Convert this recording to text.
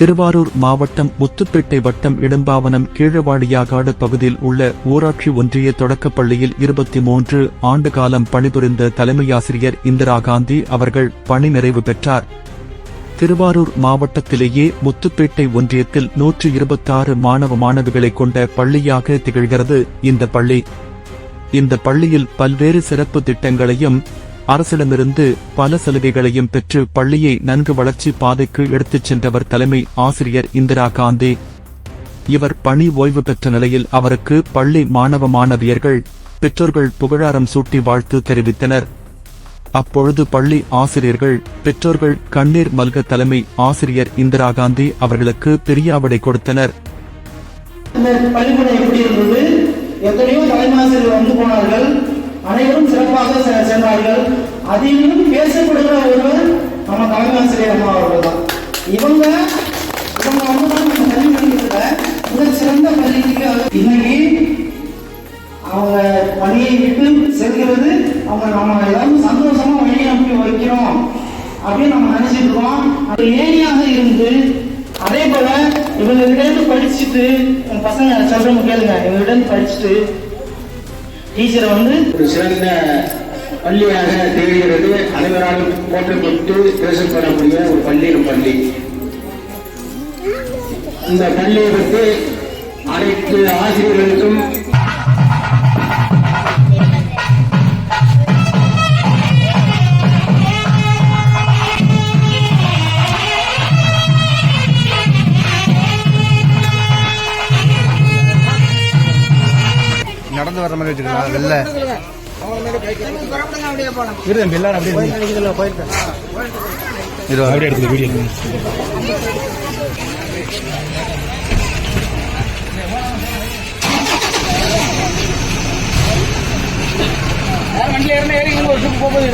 திருவாரூர் மாவட்டம் முத்துப்பேட்டை வட்டம் இடும்பாவனம் கீழவாடியாகாடு பகுதியில் உள்ள ஊராட்சி ஒன்றிய தொடக்கப்பள்ளியில் இருபத்தி மூன்று ஆண்டு காலம் பணிபுரிந்த தலைமையாசிரியர் இந்திரா காந்தி அவர்கள் பணி நிறைவு பெற்றார். திருவாரூர் மாவட்டத்திலேயே முத்துப்பேட்டை ஒன்றியத்தில் நூற்று இருபத்தாறு மாணவ மாணவிகளை கொண்ட பள்ளியாக திகழ்கிறது இந்த பள்ளி. இந்த பள்ளியில் பல்வேறு சிறப்பு திட்டங்களையும் அரசிடமிருந்து பல சலுகைகளையும் பெற்று பள்ளியை நன்கு வளர்ச்சி பாதைக்கு எடுத்துச் சென்றவர் தலைமை ஆசிரியர் இந்திரா காந்தி. இவர் பணி ஓய்வு பெற்ற நிலையில் அவருக்கு பள்ளி மாணவ மாணவியர்கள் பெற்றோர்கள் புகழாரம் சூட்டி வாழ்த்து தெரிவித்தனர். அப்பொழுது பள்ளி ஆசிரியர்கள் பெற்றோர்கள் கண்ணீர் மல்க தலைமை ஆசிரியர் இந்திரா காந்தி அவர்களுக்கு பிரியாவிடை கொடுத்தனர். பள்ளிக்கூடம் எப்படி இருந்தது? எத்தனையோ தலைமாசிரியர் வந்து போனார்கள். அனைவரும் சிறப்பாக சென்றார்கள் அதிலும் பேசப்படுகிற ஒருவர் நம்ம தலைமாசிரியர் அம்மா அவர்கள் தான் இவங்க இவங்க வந்து தான் நம்ம கல்வி படிக்கிறதுல மிக சிறந்த பள்ளிக்கு இன்னைக்கு அவங்க பணியை விட்டு செல்கிறது. அவங்க நம்ம எல்லாரும் சந்தோஷமா வழி அனுப்பி வைக்கிறோம் அப்படின்னு நம்ம நினைச்சிட்டு இருக்கோம். அது இருந்து அதே போல இவங்க இருந்து படிச்சுட்டு பசங்க சொல்றவங்க கேளுங்க. இவங்க இருந்து படிச்சுட்டு டீச்சரை வந்து ஒரு சிறந்த பள்ளியாக திகழ்கிறது அனைவராலும் போற்றப்பட்டு பேசப்படக்கூடிய ஒரு பள்ளி நம் பள்ளி. இந்த பள்ளியை பற்றி அனைத்து ஆசிரியர்களுக்கும் நடந்து வர மாதிரி வச்சிருக்கலாம் வெளில இரு தம்பி எல்லாரும் அப்படியே போயிருக்கேன் இரு அப்படியே எடுத்து வீடியோ. வண்டியில் இருந்து ஏறி ஒரு போகும்போது